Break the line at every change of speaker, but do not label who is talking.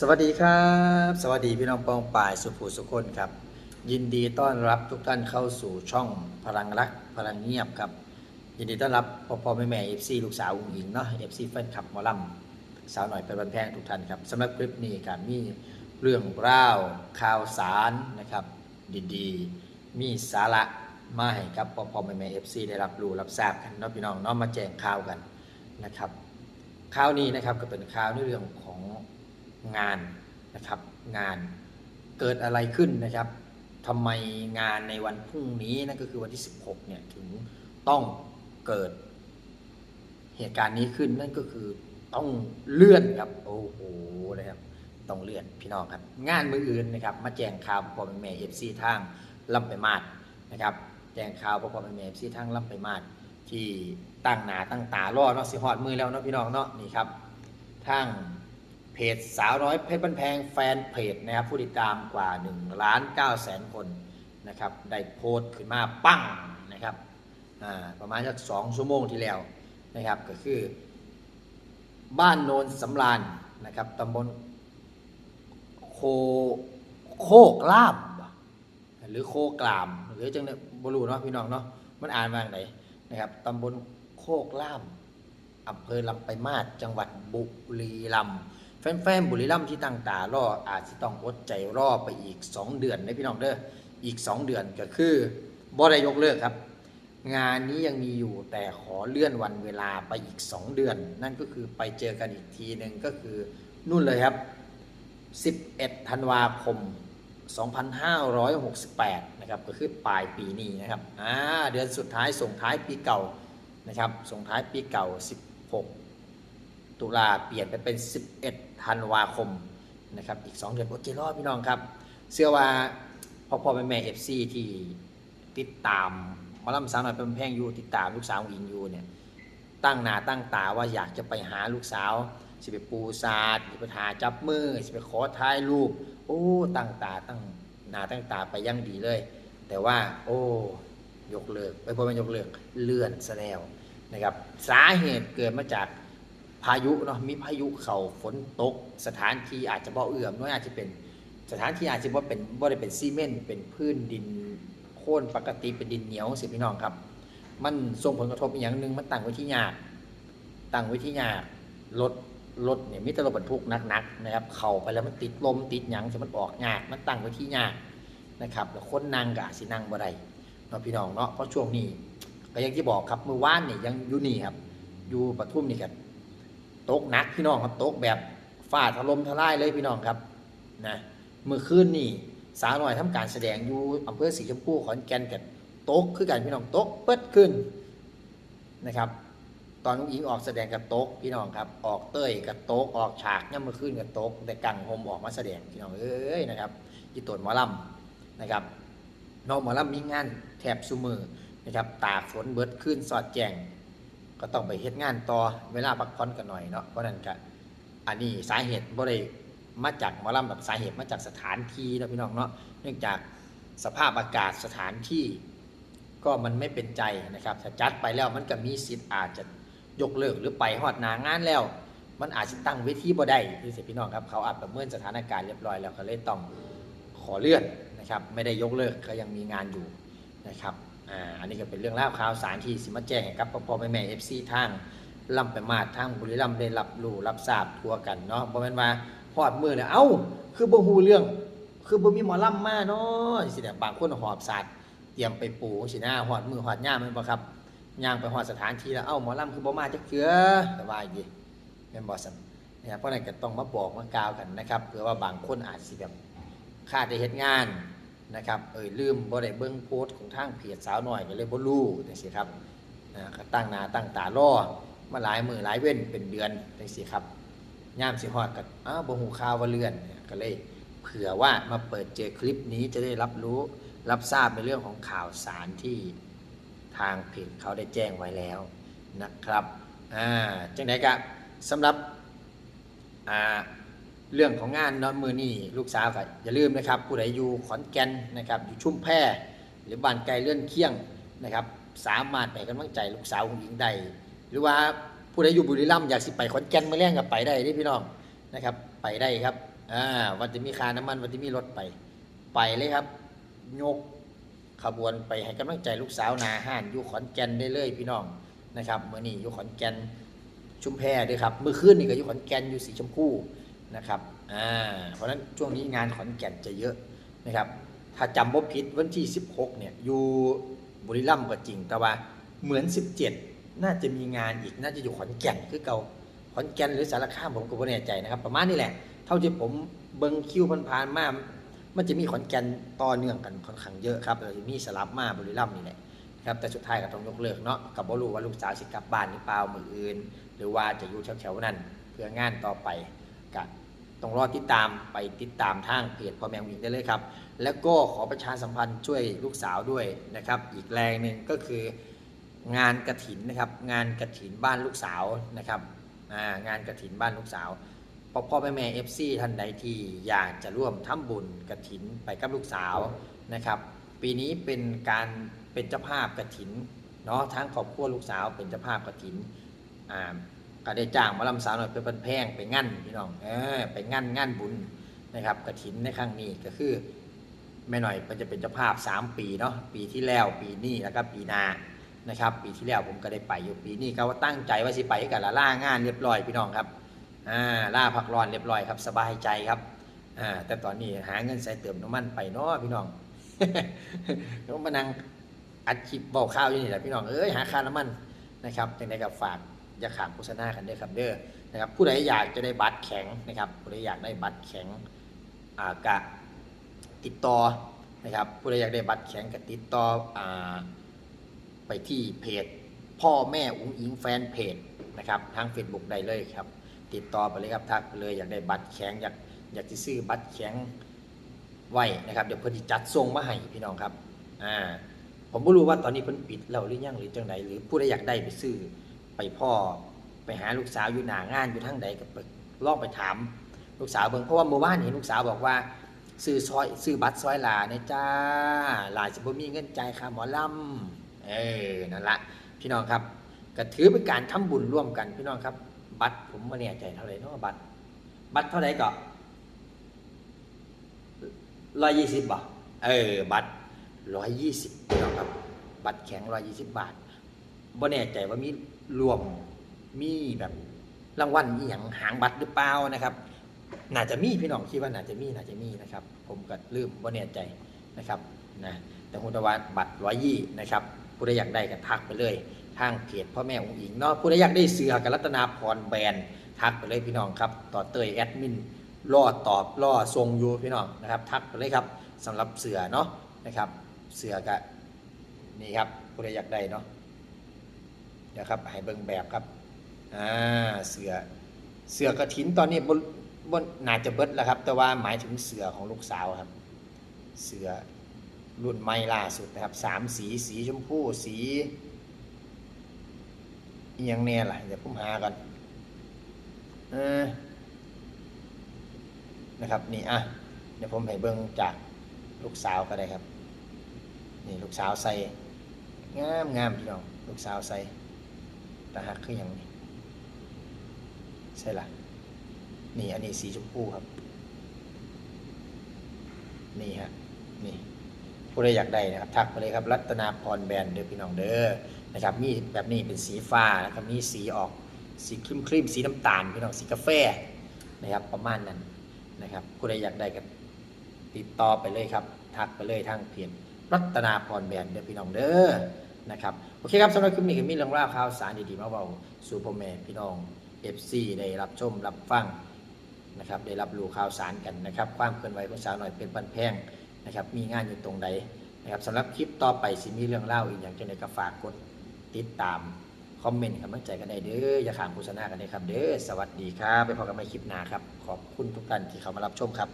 สวัสดีครับ สวัสดีพี่น้องปองป่ายสุภูสุคนครับ ยินดีต้อนรับทุกท่านเข้าสู่ช่องพลังรักพลังเงียบครับ ยินดีต้อนรับพ่อพ่อแม่แม่เอฟซีลูกสาวอุ้งอิงเนาะเอฟซีแฟนคลับมอลำสาวหน่อยเป็นวันแพงทุกท่านครับสำหรับคลิปนี้ครับมีเรื่องราวข่าวสารนะครับ ดีๆ มีสาระมาให้ครับพ่อพ่อแม่แม่เอฟซีได้รับรู้รับทราบกันเนาะพี่น้องเนาะมาแจ้งข่าวกันนะครับข่าวนี้นะครับก็เป็นข่าวในเรื่องของ งานนะครับ งานเกิดอะไรขึ้นนะครับทำไมงานในวันพรุ่งนี้นั่นก็คือวันที่ 16เนี่ยถึงต้องเกิดเหตุการณ์นี้ขึ้นนั่นก็คือต้องเลื่อนครับโอ้โหนะครับต้องเลื่อนพี่น้องครับ งานมืออื่นนะครับ มาแจ้งข่าวพ่อแม่เอฟซีทางลำไปมาดนะครับ แจ้งข่าวพ่อแม่เอฟซีทางลำไปมาดที่ตั้งหนาตั้งตารอเนาะสิฮอดมือแล้วเนาะพี่น้องเนาะนี่ครับทาง เพจสาวน้อยเพชรบันแพงแฟนเพจนะครับผู้ติดตามกว่า1ล้าน9แสนคนนะครับได้โพสต์ขึ้นมาปั้งนะครับประมาณสักสองชั่วโมงที่แล้วนะครับก็คือ บ้านโนนสำรานนะครับตำบลโคโคกลาบหรือโคกลาม หรือจังเนี่ยบรูเนาะพี่น้องเนาะมันอ่านว่าอย่างไรนะครับตำบลโคกลามอำเภอลำไปมาศจังหวัดบุรีรัมย์ แฟนๆบุรีรัมย์ที่ตั้งตารออาจจะต้องอดใจรอไปอีก 2 เดือนนะพี่น้องเด้ออีก 2 เดือนก็คือบ่ได้ยกเลิกครับ งานนี้ยังมีอยู่แต่ขอเลื่อนวันเวลาไปอีก 2 เดือน นั่นก็คือไปเจอกันอีกทีหนึ่งก็คือนู่นเลยครับ 11 ธันวาคม 2568 นะครับ ก็คือปลายปีนี้นะครับอ่าเดือนสุดท้ายส่งท้ายปีเก่านะครับส่งท้ายปีเก่า 16 ตุลาเปลี่ยนไปเป็น 11ธันวาคมนะครับอีก 2 เดือนโอเครอดพี่น้องครับ เชื่อว่าพ่อพ่อแม่แม่เอฟซีที่ติดตามมาลำสาวหน่อยเป็นแพงอยู่ติดตามลูกสาวอินอยู่เนี่ยตั้งหนาตั้งตาว่าอยากจะไปหาลูกสาว สิไปปูซาดสิไปหาจับมือสิไปขอถ่ายรูปโอ้ตั้งตาตั้งหนาตั้งตาไปยั่งดีเลย แต่ว่า โอ้ยกเลิกไปพอแมันยกเลิกเลื่อนซะแล้วนะครับสาเหตุเกิดมาจาก พายุเนาะมีพายุเข่าฝนตก สถานที่อาจจะบ่เอื้อมน้อยอาจจะเป็นสถานที่อาจจะบ่เป็นบ่ได้เป็นซีเมนต์เป็นพื้นดินโค่นปกติเป็นดินเหนียวสิพี่น้องครับ มันส่งผลกระทบอย่างหนึ่งมันตั้งไว้ที่ยากตั้งไว้ที่ยากรถรถเนี่ยมิตรรถบรรทุกหนักๆนะครับ เข้าไปแล้วมันติดลมติดหยังจะมันออกยากมันตั้งไว้ที่ยากนะครับแล้วคนนั่งก็อาจสินั่งบ่ได้เนาะพี่น้องเนาะเพราะช่วงนี้ก็อย่างที่บอกครับเมื่อวานเนี่ยังอยู่นี่ครับอยู่ปทุมนี่ครับ ตกหนักพี่น้องครับตกแบบฟ้าถล่มทลายเลยพี่น้องครับนะเมื่อคืนนี่สาวหน่อยทำการแสดงอยู่อำเภอสีชมพูขอนแก่นกันตกคือกันพี่น้องตกเปิดขึ้นนะครับ ตอนนุ้งอิงออกแสดงกับโต๊กพี่น้องครับ ออกเต้ยกับโต๊กออกฉากเนี่ยเมื่อคืนกับโต๊กแต่กังโฮมออกมาแสดงพี่น้องเอ้ยนะครับที่ตรวหมอลำนะครับน้องหมอลำมีงานแถบซุมือนะครับตากฝนเบิดขึ้นสอดแจง ก็ต้องไปเฮ็ดงานต่อเวลาพักผ่อนกันหน่อยเนาะเพราะนั้นก็อันนี้สาเหตุบ่ได้มาจากหมอลำแบบสาเหตุมาจากสถานที่นะพี่น้องเนาะเนื่องจากสภาพอากาศสถานที่ ก็มันไม่เป็นใจนะครับถ้าจัดไปแล้วมันก็มีสิทธิ์อาจจะยกเลิกหรือไปฮอดนางานแล้ว มันอาจจะตั้งเวทีบ่ได้ที่สิพี่น้องครับเขาอาจประเมินสถานการณ์เรียบร้อยแล้วเขาเลยต้องขอเลื่อนนะครับไม่ได้ยกเลิกก็ยังมีงานอยู่นะครับ อ่าอันนี้ก็เป็นเรื่องเล่าวข่าวสารที่สิมาแจ้งให้กับพ่อพ่อแม่แม่เอฟซีทางลำไปมาดทางบุรีรัมย์ได้รับรู้รับทราบทั่วกันเนาะบ่แม่นว่าฮอดมือเนี่ยเอ้า คือบ่ฮู้เรื่อง คือบ่มีหมอลำมาเนาะสิเนี่ยบางคนหอบศาสตร์เตรียมไปปูสิหนะฮอดมือฮอดย่ามแม่นบ่ครับย่างไปหอดสถานที่แล้วเอ้าหมอลำคือบ่มาจักเถือแต่ว่าอย่างนี้เป็นบอสันนะครับเพราะนั้นก็ต้องมาบอกมากล่าวกันนะครับเผื่อว่าบางคนอาจสิแบบขาดได้เฮ็ดงาน นะครับเอ้ยลืมบ่ได้เบิ่งโพสต์ของทางเพจสาวหน้อยก็เลยบ่รู้จังซี่ครับอ่าก็ตั้งหน้าตั้งตารอมาหลายมือหลายเว้นเป็นเดือนจังซี่ครับย่ามสิฮอดก็อ้าวบ่ฮู้ข่าวว่าเลื่อนเนี่ยก็เลยเผื่อว่ามาเปิดเจอคลิปนี้จะได้รับรู้รับทราบในเรื่องของข่าวสารที่ทางเพจเขาได้แจ้งไว้แล้วนะครับอ่าจังไดครับสำหรับอ่า เรื่องของงานนอนมือนี่ลูกสาวก็อย่าลืมนะครับ ผู้ใดอยู่ขอนแก่นนะครับอยู่ชุ่มแพหรือบ้านไกลเลื่อนเคียงนะครับ สามารถไปกำลังใจลูกสาวของหญิงได้หรือว่าผู้ใดอยู่บุรีรัมย์อยากสิไปขอนแก่นมาแล่งกับไปได้เด้พี่น้องนะครับ ไปได้ครับอ่าวันที่มีคาน้ำมันวันที่มีรถไป ไปเลยครับยกขบวนไปให้กำลังใจลูกสาวนาห้านอยู่ขอนแก่นได้เลยพี่น้องนะครับเมื่อนี้อยู่ขอนแก่นชุมแพด้วยครับเมื่อคืนนี่ก็อยู่ขอนแก่นอยู่สีชมพู นะครับอ่าเพราะฉะนั้นช่วงนี้งานขอนแก่นจะเยอะนะครับถ้าจำบ่ผิดวันที่ 16เนี่ยอยู่บุรีรัมย์ก็จริงแต่ว่าเหมือน 17 น่าจะมีงานอีกน่าจะอยู่ขอนแก่นคือเก่าขอนแก่นหรือสารคามผมก็ไม่แน่ใจนะครับ ประมาณนี้แหละ เท่าที่ผมเบิ่งคิวผ่านๆมามันจะมีขอนแก่นต่อเนื่องกันค่อนข้างเยอะครับเราจะมีสลับมาบุรีรัมย์นี่แหละครับแต่สุดท้ายก็ต้องยกเลิกเนาะกับบรูว่าลูกสาวสิกลับบ้านหรือเปล่ามืออื่น หรือว่าจะอยู่แถวๆนั้นเพื่องานต่อไป ก็ต้องรอติดตามไปติดตามทางเพจพ่อแมงวิงได้เลยครับ แล้วก็ขอประชาสัมพันธ์ช่วยลูกสาวด้วยนะครับ อีกแรงหนึ่งก็คืองานกระถินนะครับ งานกระถินบ้านลูกสาวนะครับงานกระถินบ้านลูกสาวพ่อพ่อแม่แม่เอฟซีท่านใดที่อยากจะร่วมทำบุญกระถินไปกับลูกสาวนะครับ ปีนี้เป็นการเป็นเจ้าภาพกระถินเนาะทั้งครอบครัวลูกสาวเป็นเจ้าภาพกระถินอ่า ก็ได้จ้างมาลำสาวหน่อยไปเป็นแพงไปงั้นพี่น้องเออไปงั้นงั้นบุญนะครับกระถินในครั้งนี้ก็คือแม่หน่อยมันจะเป็นเจ้าภาพ 3 ปีเนาะปีที่แล้วปีนี้แล้วก็ปีหน้านะครับ ปีที่แล้วผมก็ได้ไปอยู่ปีนี้ก็ว่าตั้งใจว่าสิไปกับละล่างานเรียบร้อยพี่น้องครับอ่าล่าพักร้อนเรียบร้อยครับ สบายใจครับอ่าแต่ตอนนี้หาเงินใส่เติมน้ำมันไปเนาะพี่น้องต้องมานั่งอัดคลิปบอกข้าวอยู่นี่แหละพี่น้องเอ้ยหาค่าน้ำมันนะครับจังไดกับฝาก อย่าขาดโฆษณากันเด้อครับเด้อนะครับผู้ใดอยากจะได้บัตรแข็งนะครับผู้ใดอยากได้บัตรแข็งอ่ากะติดต่อนะครับผู้ใดอยากได้บัตรแข็งก็ติดต่ออ่าไปที่เพจ พ่อแม่อุ้งอิงแฟนเพจนะครับทาง Facebook ได้เลยครับติดต่อไปเลยครับทักไปเลยอยากได้บัตรแข็งอยากอยากจะซื้อบัตรแข็งไว้นะครับเดี๋ยวเพิ่นสิจัดส่งมาให้พี่น้องครับอ่าผมไม่รู้ว่าตอนนี้เพิ่นปิดแล้วหรือยังหรือจังไดหรือผู้ใดอยากได้ไปซื้อ ไปพ่อไปหาลูกสาวอยู่หน้างานอยู่ทางใดก็ไปลองไปถามลูกสาวเบิ่งเพราะว่าเมื่อวานเห็นลูกสาวบอกว่าซื้อซอยซื้อบัตรซอยหลาเนี่ยจ้าหลาจะบ่มีเงินใจค่าหมอลำเออนั่นละพี่น้องครับก็ถือเป็นการทำบุญร่วมกันพี่น้องครับ บัตรผมไม่แน่ใจเท่าไหร่เนาะบัตร บัตรเท่าไหร่ก็ร้อยยี่สิบบ่เออ บัตรร้อยยี่สิบพี่น้องครับ บัตรแข็งร้อยยี่สิบบาทบ่แน่ใจว่ามี รวมมีแบบรางวัลอีหยังหางบัตรหรือเปล่านะครับ น่าจะมีพี่น้องคิดว่าน่าจะมีน่าจะมีนะครับ ผมก็ลืมว่าแน่ใจนะครับนะแต่คุณตะวันบัตรร้อยยี่นะครับผู้ใดอยากได้ก็ทักไปเลยทางเพจพ่อแม่องค์อิงเนาะผู้ใดอยากได้เสือกับรัตนาพรแบรนด์ทักไปเลยพี่น้องครับ ต่อเตยแอดมินล่อตอบล่อทรงอยู่พี่น้องนะครับ ทักไปเลยครับสำหรับเสือเนาะนะครับ เสือกับนี่ครับผู้ใดอยากได้เนาะ เดี๋ยวครับให้เบิ่งแบบครับอ่าเสือเสือกระถินตอนนี้บนบนน่าจะเบิดแล้วครับ แต่ว่าหมายถึงเสือของลูกสาวครับ เสือรุ่นใหม่ล่าสุดนะครับสามสีสีชมพูสีอหยังแน่ล่ะเดี๋ยวผมหากันเออนะครับนี่อะเดี๋ยวผมให้เบิ่งจากลูกสาวก็ได้ครับ นี่ลูกสาวใส่งามงามพี่น้องลูกสาวใส่ ตาหักคืออย่างนี้ใช่ละนี่อันนี้สีชมพูครับ นี่ฮะนี่ผู้ใดอยากได้นะครับทักมาเลยครับ รัตนาพรแบรนด์เด้อพี่น้องเด้อนะครับมีแบบนี้เป็นสีฟ้านะครับมีสีออกสีครีมครีมสีน้ำตาลพี่น้องสีกาแฟนะครับประมาณนั้นนะครับผู้ใดอยากได้ก็ติดต่อไปเลยครับ ทักไปเลยทางเพจรัตนาพรแบรนด์เด้อพี่น้องเด้อ นะครับโอเคครับสำหรับคลิปนี้ก็มีเรื่องราวข่าวสารดีๆมาเบาสู่พ่อแม่พี่น้อง FC ได้รับชมรับฟังนะครับได้รับรู้ข่าวสารกันนะครับความเคลื่อนไหวของสาวหน่อยเป็นปันแพงนะครับมีงานอยู่ตรงใดนะครับสำหรับคลิปต่อไปสิมีเรื่องเล่าอีกอย่างจะในก็ฝากกดติดตามคอมเมนต์กำลังใจกันได้เด้ออย่าขามโฆษณากันเลยครับเด้อสวัสดีครับไปพบกันใหม่คลิปหน้าครับขอบคุณทุกท่านที่เข้ามารับชมครับ